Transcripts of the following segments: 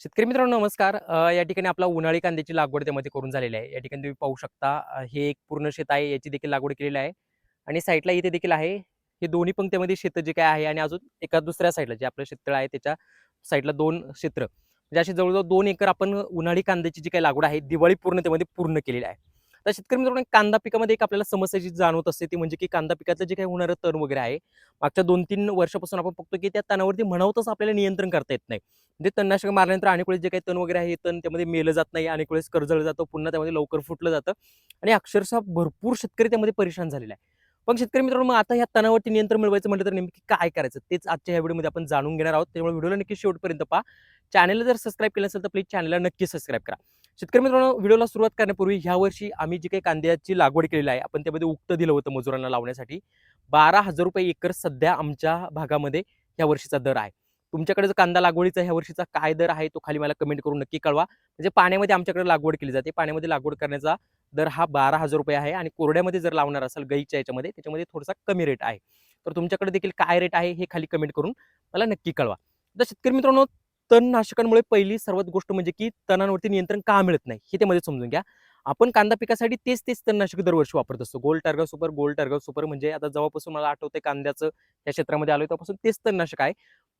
शेतकरी मित्रांनो नमस्कार. या ठिकाणी आपला उन्हाळी कांद्याची लागवड त्यामध्ये करून झालेली आहे. या ठिकाणी तुम्ही पाहू शकता हे एक पूर्ण शेत आहे याची देखील लागवड केलेली आहे. आणि साईडला इथे देखील आहे. हे दोन्ही पंक्तीमध्ये शेतं जे काय आहे आणि अजून एका दुसऱ्या साईडला जे आपलं शेततळ आहे त्याच्या साईडला दोन क्षेत्र. म्हणजे असे जवळजवळ दोन एकर आपण उन्हाळी कांद्याची जी काही लागवड आहे दिवाळी पूर्ण त्यामध्ये पूर्ण केलेली आहे. तर शेतकरी मित्रांनो कांदा पिकामध्ये एक आपल्याला समस्या जी जाणवत असते ती म्हणजे की कांदा पिकातलं जे काही होणारं तण वगैरे आहे मागच्या दोन तीन वर्षापासून आपण बघतो की त्या तणावरती म्हणावतच आपल्याला नियंत्रण करता येत नाही. म्हणजे तणनाशक मारल्यानंतर अनेक वेळेस जे काही तण वगैरे आहे तण त्यामध्ये मेलं जात नाही अनेक वेळेस कर्जळ जातं पुन्हा त्यामध्ये लवकर फुटलं जातं आणि अक्षरशः भरपूर शेतकरी त्यामध्ये परेशान झालेला आहे पण शेतकरी मित्रांनो मग आता ह्या तणावरती नियंत्रण मिळवायचं म्हटलं तर नेमकी काय करायचं? तेच आजच्या ह्या व्हिडिओमध्ये आपण जाणून घेणार आहोत. त्यामुळे व्हिडिओला नक्की शेवटपर्यंत पहा. चॅनलला जर सबस्क्राईब केलं असेल तर प्लीज चॅनलला नक्की सबस्क्राईब करा. शेतकरी मित्रांनो व्हिडिओला सुरुवात करण्यापूर्वी ह्या वर्षी आम्ही जी काही कांद्याची लागवड केलेली आहे आपण त्यामध्ये उक्त दिलं होतं मजुरांना लावण्यासाठी. बारा हजार रुपये एकर सध्या आमच्या भागामध्ये ह्या वर्षीचा दर आहे. तुमच्याकडे जो कांदा लागवडीचा ह्या वर्षीचा काय दर आहे तो खाली मला कमेंट करून नक्की कळवा. म्हणजे पाण्यामध्ये आमच्याकडे लागवड केली जाते. पाण्यामध्ये लागवड करण्याचा दर हा बारा हजार रुपये आहे आणि कोरड्यामध्ये जर लावणार असाल गाईच्या याच्यामध्ये त्याच्यामध्ये थोडासा कमी रेट आहे. तर तुमच्याकडे देखील काय रेट आहे हे खाली कमेंट करून मला नक्की कळवा. तर शेतकरी मित्रांनो तणनाशकांमुळे पहिली सर्वात गोष्ट म्हणजे की तणांवरती नियंत्रण का मिळत नाही हे त्यामध्ये समजून घ्या. आपण कांदा पिकासाठी तेच तेच तणनाशक दरवर्षी वापरत असतो. Gold Targa super gold Targa super म्हणजे आता जेव्हापासून मला आठवतंय कांद्याचं या क्षेत्रामध्ये आलो तेव्हापासून तेच तणनाशक आहे.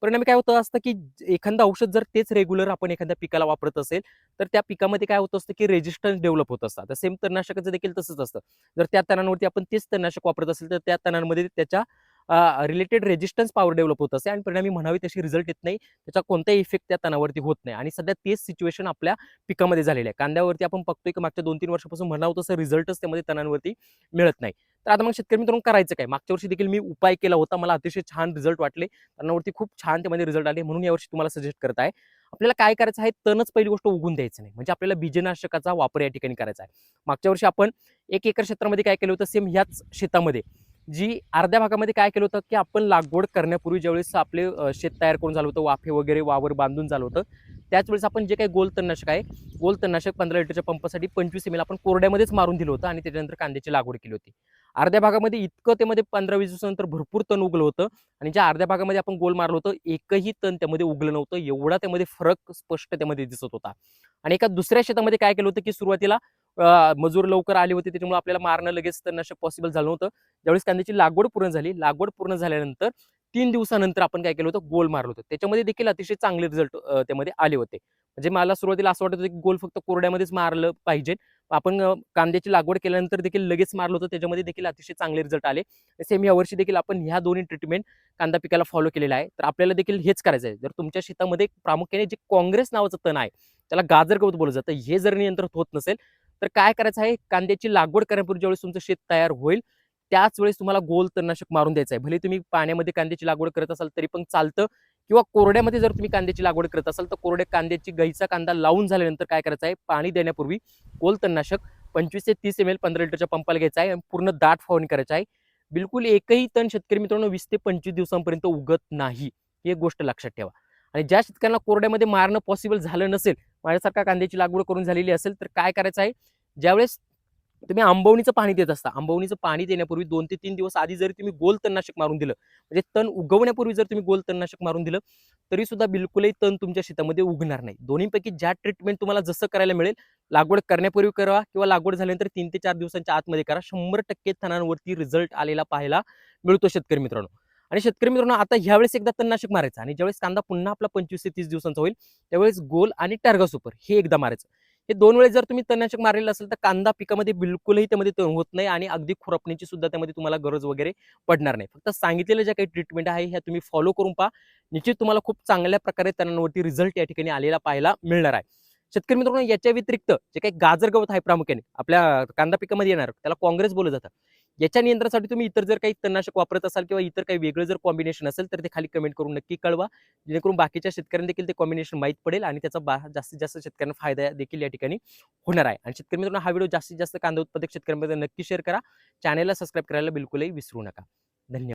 परिणामी काय होतं असतं की एखादं औषध जर तेच रेग्युलर आपण एखाद्या पिकाला वापरत असेल तर त्या पिकामध्ये काय होत असतं की रेजिस्टन्स डेव्हलप होत असतात. सेम तणनाशकाचं देखील तसंच असतं. जर त्या तणांवरती आपण तेच तणनाशक वापरत असेल तर त्या तणांमध्ये त्याच्या रिलेटेड रेजिस्टन्स पॉवर डेव्हलप होत असते आणि परिणामी म्हणावी तशी रिझल्ट येत नाही. त्याचा कोणताही इफेक्ट त्या तणावरती होत नाही. आणि सध्या तेच सिच्युएशन आपल्या पिकामध्ये झालेलं आहे. कांद्यावरती आपण बघतोय की मागच्या दोन तीन वर्षापासून म्हणावं तसं रिझल्टच त्यामध्ये तणांवरती मिळत नाही. तर आता मग शेतकरी मित्रांनो करायचं काय? मागच्या वर्षी देखील मी उपाय केला होता. मला अतिशय छान रिझल्ट वाटले. तणावरती खूप छान त्यामध्ये रिझल्ट आले. म्हणून यावर्षी तुम्हाला सजेस्ट करत आहे. आपल्याला काय करायचं आहे? तणच पहिली गोष्ट उगून द्यायचं नाही. म्हणजे आपल्याला बीजनाशकाचा वापर या ठिकाणी करायचा आहे. मागच्या वर्षी आपण एक एकर क्षेत्रामध्ये काय केलं होतं? सेम ह्याच शेतामध्ये. जी अर्ध्या भागामध्ये काय केलं होतं की आपण लागवड करण्यापूर्वी ज्यावेळेस आपले शेत तयार करून झालं होतं वाफे वगैरे वावर बांधून झालं होतं त्याच वेळेस आपण जे काही गोल तणनाशक आहे गोल तणनाशक पंधरा लिटरच्या पंपासाठी पंचवीस एम एल आपण कोरड्यामध्येच मारून दिलं होतं आणि त्याच्यानंतर कांद्याची लागवड केली होती. अर्ध्या भागामध्ये इतकं त्यामध्ये पंधरा वीस दिवसानंतर भरपूर तण उगलं होतं आणि ज्या अर्ध्या भागामध्ये आपण गोल मारलं होतं एकही तण त्यामध्ये उगलं नव्हतं एवढा त्यामध्ये फरक स्पष्ट त्यामध्ये दिसत होता. आणि एका दुसऱ्या शेतामध्ये काय केलं होतं की सुरुवातीला मजूर लवकर आले होते त्याच्यामुळे आपल्याला मारणं लगेच तणनाशक पॉसिबल झालं होतं ज्यावेळेस कांद्याची लागवड पूर्ण झाली लागवड पूर्ण झाल्यानंतर तीन दिवसानंतर आपण काय केलं होतं गोल मारलं होतं. त्याच्यामध्ये देखील अतिशय चांगले रिझल्ट त्यामध्ये आले होते. म्हणजे मला सुरुवातीला असं वाटत होतं की गोल फक्त कोरड्यामध्येच मारलं पाहिजे. आपण कांद्याची लागवड केल्यानंतर देखील लगेच मारलं होतं त्याच्यामध्ये देखील अतिशय चांगले रिझल्ट आले. सेम या वर्षी देखील आपण ह्या दोन्ही ट्रीटमेंट कांदा पिकाला फॉलो केलेला आहे. तर आपल्याला देखील हेच करायचं आहे जर तुमच्या शेतामध्ये प्रामुख्याने जे काँग्रेस नावाचं तण आहे त्याला गाजर गवत बोललं जातं हे जर नियंत्रित होत नसेल तर काय करायचं आहे? कांद्याची लागवड करण्यापूर्वी ज्यावेळेस तुमचं शेत तयार होईल त्याच वेळेस तुम्हाला गोल तणनाशक मारून द्यायचं आहे. भले तुम्ही पाण्यामध्ये कांद्याची लागवड करत असाल तरी पण चालतं किंवा कोरड्यामध्ये जर तुम्ही कांद्याची लागवड करत असाल तर कोरड्या कांद्याची गाईचा कांदा लावून झाल्यानंतर काय करायचं आहे? पाणी देण्यापूर्वी गोल तणनाशक पंचवीस ते तीस एम एल पंधरा लिटरच्या पंपाला घ्यायचा आहे आणि पूर्ण दाट फवारणी करायची आहे. बिलकुल एकही तण शेतकरी मित्रांनो वीस ते पंचवीस दिवसांपर्यंत उगत नाही. ही एक गोष्ट लक्षात ठेवा. आणि ज्या शेतकऱ्यांना कोरड्यामध्ये मारणं पॉसिबल झालं नसेल माझ्यासारखा कांद्याची लागवड करून झालेली असेल तर काय करायचं आहे? ज्यावेळेस तुम्ही आंबवणीचं पाणी देत असता आंबवणीचं पाणी देण्यापूर्वी दोन ते तीन दिवस आधी जरी तुम्ही गोल तणनाशक मारून दिलं म्हणजे तण उगवण्यापूर्वी जर तुम्ही गोल तणनाशक मारून दिलं तरी सुद्धा बिलकुलही तण तुमच्या शेतामध्ये उगणार नाही. दोन्हीपैकी ज्या ट्रीटमेंट तुम्हाला जसं करायला मिळेल लागवड करण्यापूर्वी करा किंवा लागवड झाल्यानंतर तीन ते चार दिवसांच्या आतमध्ये करा. शंभर टक्के तणांवरती रिझल्ट आलेला पाहायला मिळतो शेतकरी मित्रांनो. आणि शेतकरी मित्रांनो आता ह्यावेळेस एकदा तणनाशक मारायचं आणि ज्यावेळेस कांदा पुन्हा आपला पंचवीस ते तीस दिवसांचा होईल त्यावेळेस गोल आणि टार्गा सुपर हे एकदा मारायचं. हे दोन वेळेस जर तुम्ही तणनाशक मारलेलं असेल तर कांदा पिकामध्ये बिलकुलही त्यामध्ये तण होत नाही आणि अगदी खुरपणीची सुद्धा त्यामध्ये तुम्हाला गरज वगैरे पडणार नाही. फक्त सांगितलेल्या ज्या काही ट्रीटमेंट आहे ह्या तुम्ही फॉलो करून पहा. निश्चित तुम्हाला खूप चांगल्या प्रकारे तणांवरती रिझल्ट या ठिकाणी आलेला पाहायला मिळणार आहे. शेतकरी मित्रांनो याच्या व्यतिरिक्त जे काही गाजर गवत आहे प्रामुख्याने आपल्या कांदा पिकामध्ये येणार त्याला काँग्रेस बोललं जातं. याच्या नियंत्रणासाठी तुम्ही इतर जर काही तणनाशक वापरत असाल किंवा इतर काही वेगळं जर कॉम्बिनेशन असेल तर ते खाली कमेंट करून नक्की कळवा. जेणेकरून बाकीच्या शेतकऱ्यांना देखील ते कॉम्बिनेशन माहीत पडेल आणि त्याचा बा जास्तीत जास्त शेतकऱ्यांना फायदा देखील या ठिकाणी होणार आहे. आणि शेतकरी मित्रांनो हा व्हिडिओ जास्तीत जास्त कांदा उत्पादक शेतकऱ्यांमध्ये नक्की शेअर करा. चॅनलला सबस्क्राईब करायला बिलकुलही विसरू नका. धन्यवाद.